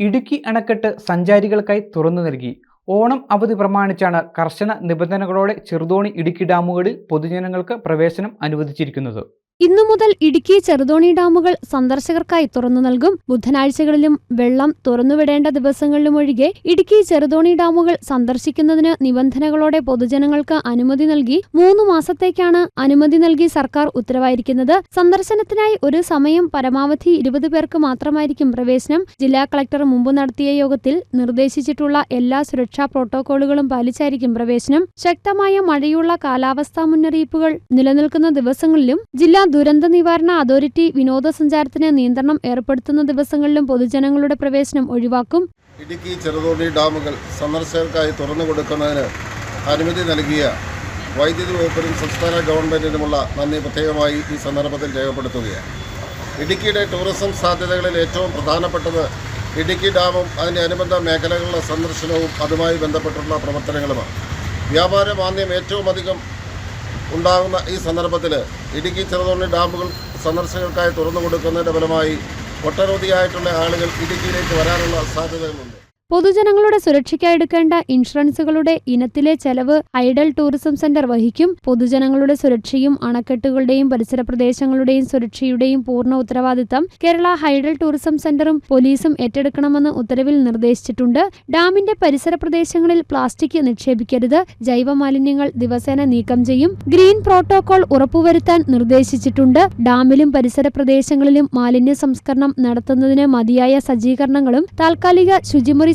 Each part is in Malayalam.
ഇടുക്കി അണക്കെട്ട് സഞ്ചാരികൾക്കായി തുറന്നു നൽകി. ഓണം അവധി പ്രമാണിച്ചാണ് കർശന നിബന്ധനകളോടെ ചെറുതോണി ഇടുക്കി ഡാമുകളിൽ പൊതുജനങ്ങൾക്ക് പ്രവേശനം അനുവദിച്ചിരിക്കുന്നത്. ഇന്നു മുതൽ ഇടുക്കി ചെറുതോണി ഡാമുകൾ സന്ദർശകർക്കായി തുറന്നു നൽകും. ബുധനാഴ്ചകളിലും വെള്ളം തുറന്നുവിടേണ്ട ദിവസങ്ങളിലും ഒഴികെ ഇടുക്കി ചെറുതോണി ഡാമുകൾ സന്ദർശിക്കുന്നതിന് നിബന്ധനകളോടെ പൊതുജനങ്ങൾക്ക് അനുമതി നൽകി മൂന്ന് മാസത്തേക്കാണ് അനുമതി നൽകി സർക്കാർ ഉത്തരവായിരിക്കുന്നത്. സന്ദർശനത്തിനായി ഒരു സമയം പരമാവധി ഇരുപത് പേർക്ക് മാത്രമായിരിക്കും പ്രവേശനം. ജില്ലാ കളക്ടർ മുമ്പ് നടത്തിയ യോഗത്തിൽ നിർദ്ദേശിച്ചിട്ടുള്ള എല്ലാ സുരക്ഷാ പ്രോട്ടോകോളുകളും പാലിച്ചായിരിക്കും പ്രവേശനം. ശക്തമായ മഴയുള്ള കാലാവസ്ഥാ മുന്നറിയിപ്പുകൾ നിലനിൽക്കുന്ന ദിവസങ്ങളിലും ജില്ലാ ദുരന്ത നിവാരണ അതോറിറ്റി വിനോദസഞ്ചാരത്തിന് നിയന്ത്രണം ഏർപ്പെടുത്തുന്ന ദിവസങ്ങളിലും പൊതുജനങ്ങളുടെ പ്രവേശനം ഒഴിവാക്കും. ഇടുക്കി ചെറുതോണി ഡാമുകൾ സന്ദർശകർക്കായി തുറന്നു കൊടുക്കുന്നതിന് അനുമതി നൽകിയ വൈദ്യുതി വകുപ്പിനും സംസ്ഥാന ഗവൺമെന്റിനുമുള്ള നന്ദി പ്രത്യേകമായി ഈ സന്ദർഭത്തിൽ രേഖപ്പെടുത്തുകയാണ്. ഇടുക്കിയുടെ ടൂറിസം സാധ്യതകളിൽ ഏറ്റവും പ്രധാനപ്പെട്ടത് ഇടുക്കി ഡാമും അതിന്റെ അനുബന്ധ മേഖലകളിലെ സന്ദർശനവും അതുമായി ബന്ധപ്പെട്ടുള്ള പ്രവർത്തനങ്ങളുമാണ്. വ്യാപാര മാന്ദ്യം ഏറ്റവും അധികം ഉണ്ടാകുന്ന ഈ സന്ദർഭത്തിൽ ഇടുക്കി ചെറുതോണി ഡാമുകൾ സന്ദർശകർക്കായി തുറന്നു കൊടുക്കുന്നതിന്റെ ഫലമായി ഒട്ടനവധിയായിട്ടുള്ള ആളുകൾ ഇടുക്കിയിലേക്ക് വരാനുള്ള സാധ്യതകളുണ്ട്. പൊതുജനങ്ങളുടെ സുരക്ഷയ്ക്കായി എടുക്കേണ്ട ഇൻഷുറൻസുകളുടെ ഇനത്തിലെ ചെലവ് ഐഡൽ ടൂറിസം സെന്റർ വഹിക്കും. പൊതുജനങ്ങളുടെ സുരക്ഷയും അണക്കെട്ടുകളുടെയും പരിസര പ്രദേശങ്ങളുടെയും സുരക്ഷയുടെയും പൂർണ ഉത്തരവാദിത്തം കേരള ഹൈഡൽ ടൂറിസം സെന്ററും പോലീസും ഏറ്റെടുക്കണമെന്ന് ഉത്തരവിൽ നിർദ്ദേശിച്ചിട്ടുണ്ട്. ഡാമിന്റെ പരിസര പ്രദേശങ്ങളിൽ പ്ലാസ്റ്റിക് നിക്ഷേപിക്കരുത്. ജൈവമാലിന്യങ്ങൾ ദിവസേന നീക്കം ചെയ്യും. ഗ്രീൻ പ്രോട്ടോകോൾ ഉറപ്പുവരുത്താൻ നിർദ്ദേശിച്ചിട്ടുണ്ട്. ഡാമിലും പരിസര പ്രദേശങ്ങളിലും മാലിന്യ സംസ്കരണം നടത്തുന്നതിന് മതിയായ സജ്ജീകരണങ്ങളും താൽക്കാലിക ശുചിമുറി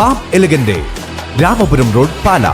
പാം എലഗന്റെ രാമപുരം റോഡ് പാല.